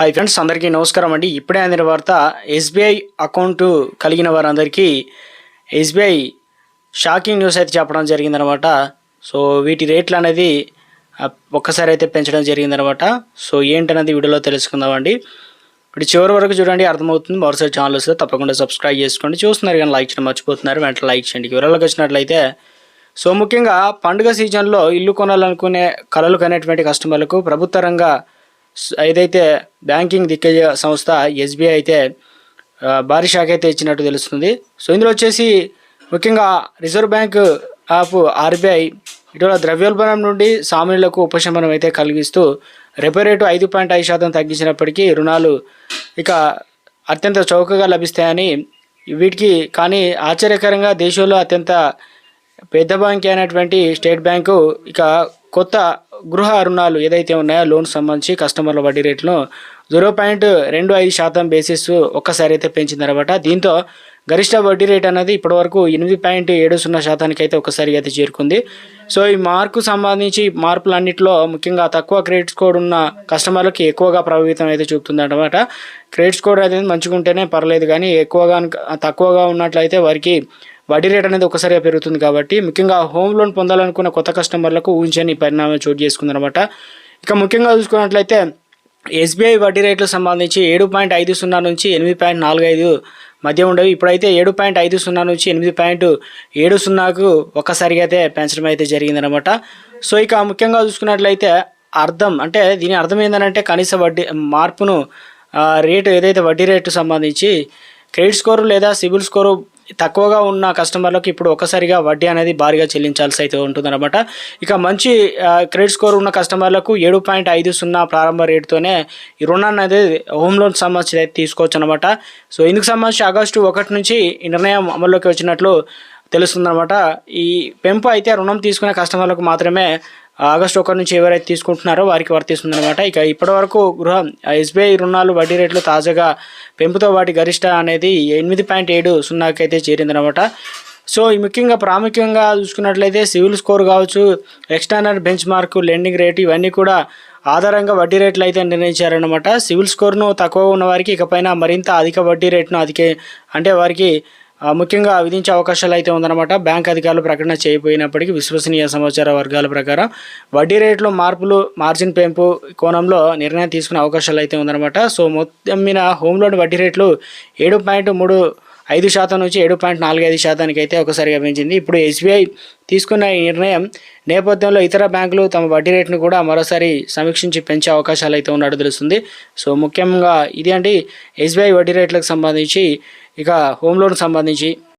Hi friends అందరికీ నమస్కారం అండి. ఇప్పుడే అందిన వార్త ఎస్బీఐ అకౌంట్ కలిగిన వారందరికీ ఎస్బీఐ షాకింగ్ న్యూస్ అయితే చెప్పడం జరిగిందనమాట. సో వీటి రేట్లు అనేది ఒక్కసారి అయితే పెంచడం జరిగిందనమాట. సో ఏంటనేది వీడియోలో తెలుసుకుందామండి ఇప్పుడు చివరి వరకు చూడండి అర్థమవుతుంది. మరోసారి ఛానల్ వస్తే తప్పకుండా సబ్స్క్రైబ్ చేసుకోండి. చూస్తున్నారు కానీ లైక్ చేయడం మర్చిపోతున్నారు. వెంటనే లైక్ చేయండి. వివరాలకు వచ్చినట్లయితే సో ముఖ్యంగా పండుగ సీజన్లో ఇల్లు కొనాలనుకునే కలలు కనేటువంటి కస్టమర్లకు ప్రభుత్వ రంగ ఏదైతే బ్యాంకింగ్ దిగ్గజ సంస్థ ఎస్బీఐ అయితే భారీ షాక్ అయితే ఇచ్చినట్టు తెలుస్తుంది. సో ఇందులో వచ్చేసి ముఖ్యంగా రిజర్వ్ బ్యాంక్ ఆఫ్ ఆర్బీఐ ఇటీవల ద్రవ్యోల్బణం నుండి సామాన్యులకు ఉపశమనం అయితే కలిగిస్తూ రెపో రేటు ఐదు పాయింట్ ఐదు శాతం తగ్గించినప్పటికీ రుణాలు ఇక అత్యంత చౌకగా లభిస్తాయని వీటికి కానీ ఆశ్చర్యకరంగా దేశంలో అత్యంత పెద్ద బ్యాంక్ అయినటువంటి స్టేట్ బ్యాంకు ఇక కొత్త గృహ రుణాలు ఏదైతే ఉన్నాయో లోన్ సంబంధించి కస్టమర్ల వడ్డీ రేట్లను జీరో పాయింట్ రెండు ఐదు శాతం బేసిస్ ఒక్కసారి అయితే పెంచిందనమాట దీంతో గరిష్ట వడ్డీ రేట్ అనేది ఇప్పటివరకు ఎనిమిది పాయింట్ ఏడు సున్నా శాతానికి అయితే ఒకసారి అయితే చేరుకుంది. సో ఈ మార్కు సంబంధించి మార్పులన్నింటిలో ముఖ్యంగా తక్కువ క్రెడిట్ స్కోర్ ఉన్న కస్టమర్లకి ఎక్కువగా ప్రభావితం అయితే చూపుతుంది అనమాట క్రెడిట్ స్కోర్ అనేది మంచిగా ఉంటేనే పర్లేదు కానీ ఎక్కువగా తక్కువగా ఉన్నట్లయితే వారికి వడ్డీ రేట్ అనేది ఒకసారిగా పెరుగుతుంది కాబట్టి ముఖ్యంగా హోమ్ లోన్ పొందాలనుకున్న కొత్త కస్టమర్లకు ఊహించని పరిణామం చోటు చేసుకుందనమాట ఇక ముఖ్యంగా చూసుకున్నట్లయితే ఎస్బీఐ వడ్డీ రేట్లకు సంబంధించి ఏడు పాయింట్ ఐదు సున్నా నుంచి ఎనిమిది పాయింట్ నాలుగు ఐదు మధ్య ఉండేవి. ఇప్పుడైతే ఏడు పాయింట్ ఐదు సున్నా నుంచి ఎనిమిది పాయింట్ ఏడు సున్నాకు ఒక్కసారిగా అయితే పెంచడం అయితే జరిగిందనమాట సో ఇక ముఖ్యంగా చూసుకున్నట్లయితే అర్థం అంటే దీని అర్థం ఏంటంటే కనీస వడ్డీ మార్పును రేటు ఏదైతే వడ్డీ రేటు సంబంధించి క్రెడిట్ స్కోరు లేదా సిబిల్ స్కోరు తక్కువగా ఉన్న కస్టమర్లకు ఇప్పుడు ఒక్కసారిగా వడ్డీ అనేది భారీగా చెల్లించాల్సి అయితే ఉంటుందన్నమాట. ఇక మంచి క్రెడిట్ స్కోర్ ఉన్న కస్టమర్లకు ఏడు పాయింట్ ఐదు సున్నా ప్రారంభ రేటుతోనే ఈ రుణాన్ని అనేది హోమ్ లోన్ సంబంధించి అయితే తీసుకోవచ్చు అనమాట సో ఇందుకు సంబంధించి ఆగస్టు ఒకటి నుంచి ఈ నిర్ణయం అమల్లోకి వచ్చినట్లు తెలుస్తుందన్నమాట. ఈ పెంపు అయితే రుణం తీసుకునే కస్టమర్లకు మాత్రమే ఆగస్టు ఒకటి నుంచి ఎవరైతే తీసుకుంటున్నారో వారికి వర్తిస్తుందన్నమాట. ఇక ఇప్పటివరకు గృహ ఎస్బీఐ రుణాలు వడ్డీ రేట్లు తాజాగా పెంపుతో వాటి గరిష్ట అనేది ఎనిమిది పాయింట్ ఏడు సున్నాకి అయితే చేరిందనమాట సో ఈ ముఖ్యంగా ప్రాముఖ్యంగా చూసుకున్నట్లయితే సివిల్ స్కోర్ కావచ్చు external benchmark lending rate ఇవన్నీ కూడా ఆధారంగా వడ్డీ రేట్లు అయితే నిర్ణయించారనమాట సివిల్ స్కోర్ను తక్కువ ఉన్న వారికి ఇకపైన మరింత అధిక వడ్డీ రేట్ను అధిక అంటే వారికి ముఖ్యంగా విధించే అవకాశాలు అయితే ఉందన్నమాట. బ్యాంక్ అధికారులు ప్రకటన చేయబోయినప్పటికీ విశ్వసనీయ సమాచార వర్గాల ప్రకారం వడ్డీ రేట్లో మార్పులు మార్జిన్ పెంపు కోణంలో నిర్ణయం తీసుకునే అవకాశాలు అయితే ఉందన్నమాట. సో మొత్తం మీద హోమ్ లోన్ వడ్డీ రేట్లు ఏడు పాయింట్ మూడు ఐదు శాతం నుంచి ఏడు పాయింట్ నాలుగు ఐదు శాతానికి అయితే ఒకసారిగా పెంచింది. ఇప్పుడు ఎస్బీఐ తీసుకున్న ఈ నిర్ణయం నేపథ్యంలో ఇతర బ్యాంకులు తమ వడ్డీ రేటును కూడా మరోసారి సమీక్షించి పెంచే అవకాశాలు అయితే ఉన్నట్టు తెలుస్తుంది. సో ముఖ్యంగా ఇది అంటే ఎస్బీఐ వడ్డీ రేట్లకు సంబంధించి ఇక హోమ్ లోన్ సంబంధించి